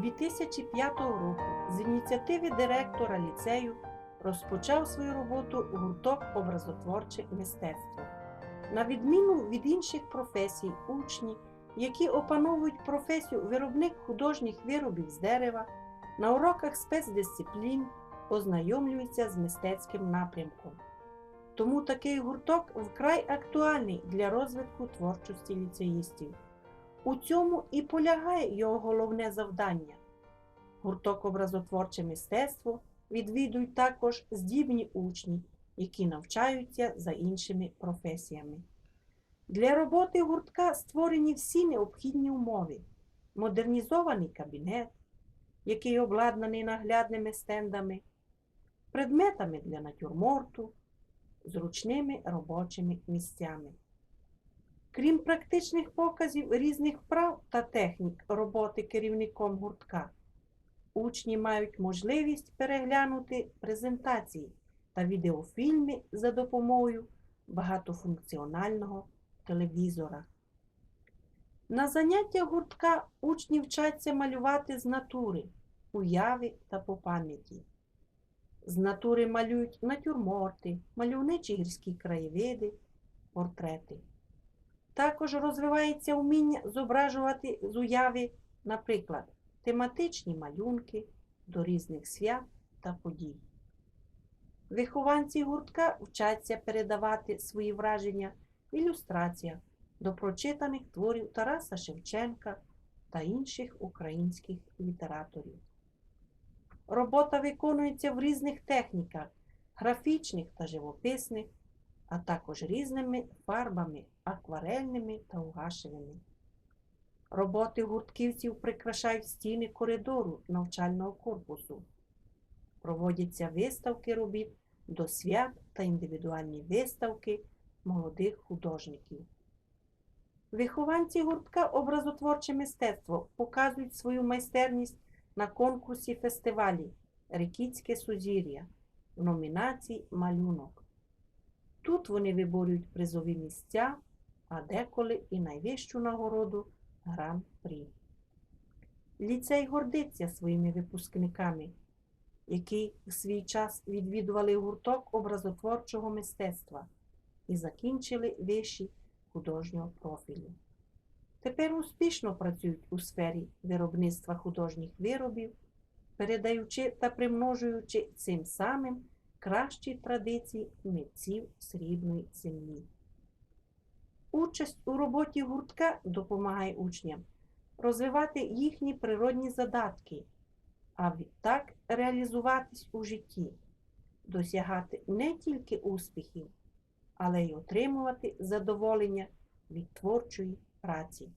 2005 року з ініціативи директора ліцею розпочав свою роботу гурток образотворче мистецтво. На відміну від інших професій, учні, які опановують професію виробник художніх виробів з дерева, на уроках спецдисциплін ознайомлюються з мистецьким напрямком. Тому такий гурток вкрай актуальний для розвитку творчості ліцеїстів. У цьому і полягає його головне завдання. Гурток образотворче мистецтво відвідують також здібні учні, які навчаються за іншими професіями. Для роботи гуртка створені всі необхідні умови: модернізований кабінет, який обладнаний наглядними стендами, предметами для натюрморту, зручними робочими місцями. Крім практичних показів різних вправ та технік роботи керівником гуртка, учні мають можливість переглянути презентації та відеофільми за допомогою багатофункціонального телевізора. На заняттях гуртка учні вчаться малювати з натури, уяви та по пам'яті. З натури малюють натюрморти, мальовничі гірські краєвиди, портрети. Також розвивається вміння зображувати з уяви, наприклад, тематичні малюнки до різних свят та подій. Вихованці гуртка вчаться передавати свої враження в ілюстраціях до прочитаних творів Тараса Шевченка та інших українських літераторів. Робота виконується в різних техніках графічних та живописних, а також різними фарбами, акварельними та угашевими. Роботи гуртківців прикрашають стіни коридору навчального корпусу. Проводяться виставки робіт до свят та індивідуальні виставки молодих художників. Вихованці гуртка образотворче мистецтво показують свою майстерність на конкурсі фестивалі Рекітське сузір'я в номінації Малюнок. Тут вони виборюють призові місця, а деколи і найвищу нагороду Гран-прі. Ліцей гордиться своїми випускниками, які в свій час відвідували гурток образотворчого мистецтва і закінчили виші художнього профілю. Тепер успішно працюють у сфері виробництва художніх виробів, передаючи та примножуючи цим самим кращі традиції митців срібної землі. Участь у роботі гуртка допомагає учням розвивати їхні природні задатки, а відтак реалізуватись у житті, досягати не тільки успіхів, але й отримувати задоволення від творчої праці.